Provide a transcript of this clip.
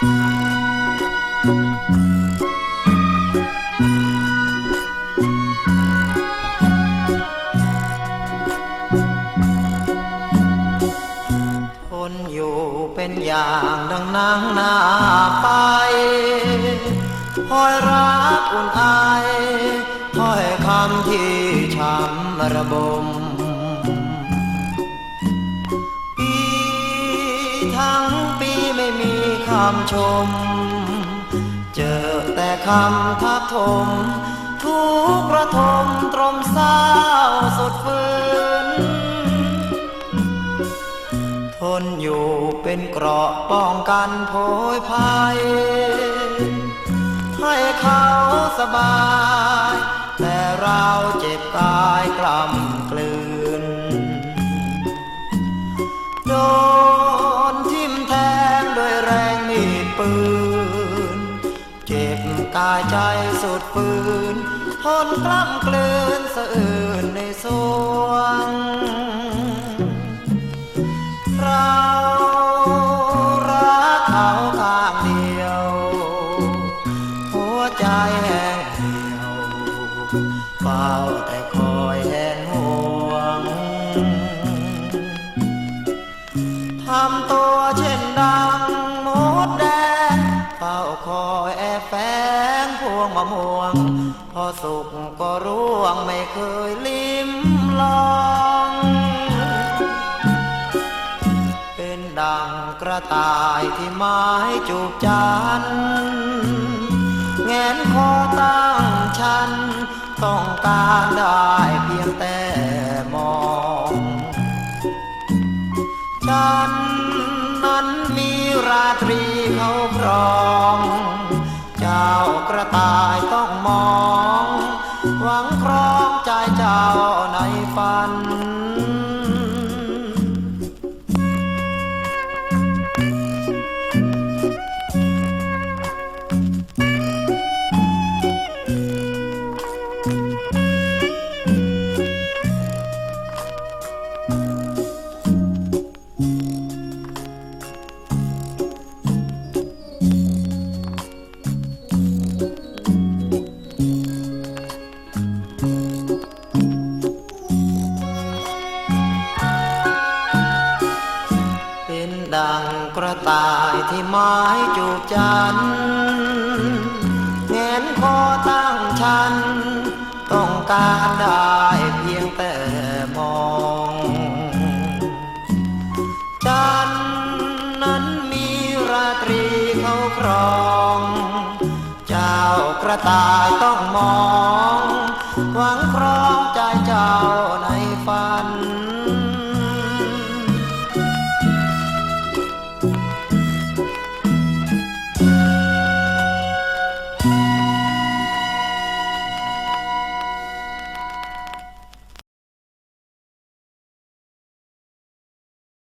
คนอยู่เป็นอย่างดังนางนาไปคอยรักอุ่นไอถ้อยคำที่ช้ำระบมปีทั้งปีไม่มี คำชม เจอแต่คำทักทม ทุกระทมตรมเศร้าสุดฝืน ทนอยู่เป็นเกราะป้องกันโพยภัย ให้เขาสบาย แต่เราเจ็บกายกล่ำ ปืน เจ็บกายใจสุดฝืน ทนกล้ำกลืนสะอื่นในสวงเรารักเขาข้างเดียว หัวใจแห้งเหี่ยวเฝ้าแต่คอยแห่งห่วงทำตัวเช่นดัง ดแดงเฝ้าคอยแอบแฝงพวงมะม่วง พอสุกก็ร่วงไม่เคยลิ้มลอง เป็นดังกระต่ายที่ไม้จูบจันแงนคอตั้งชัน ต้องการได้เพียงแต่ ครอง เจ้ากระต่ายต้องมอง หวังครองใจเจ้าในฝัน ดังกระต่ายที่ไม้จูบจันแงนคอตั้งชัน ต้องการได้เพียงแต่มอง จันนั้นมีราตรีเขาครอง เจ้ากระต่ายต้องมอง หวังค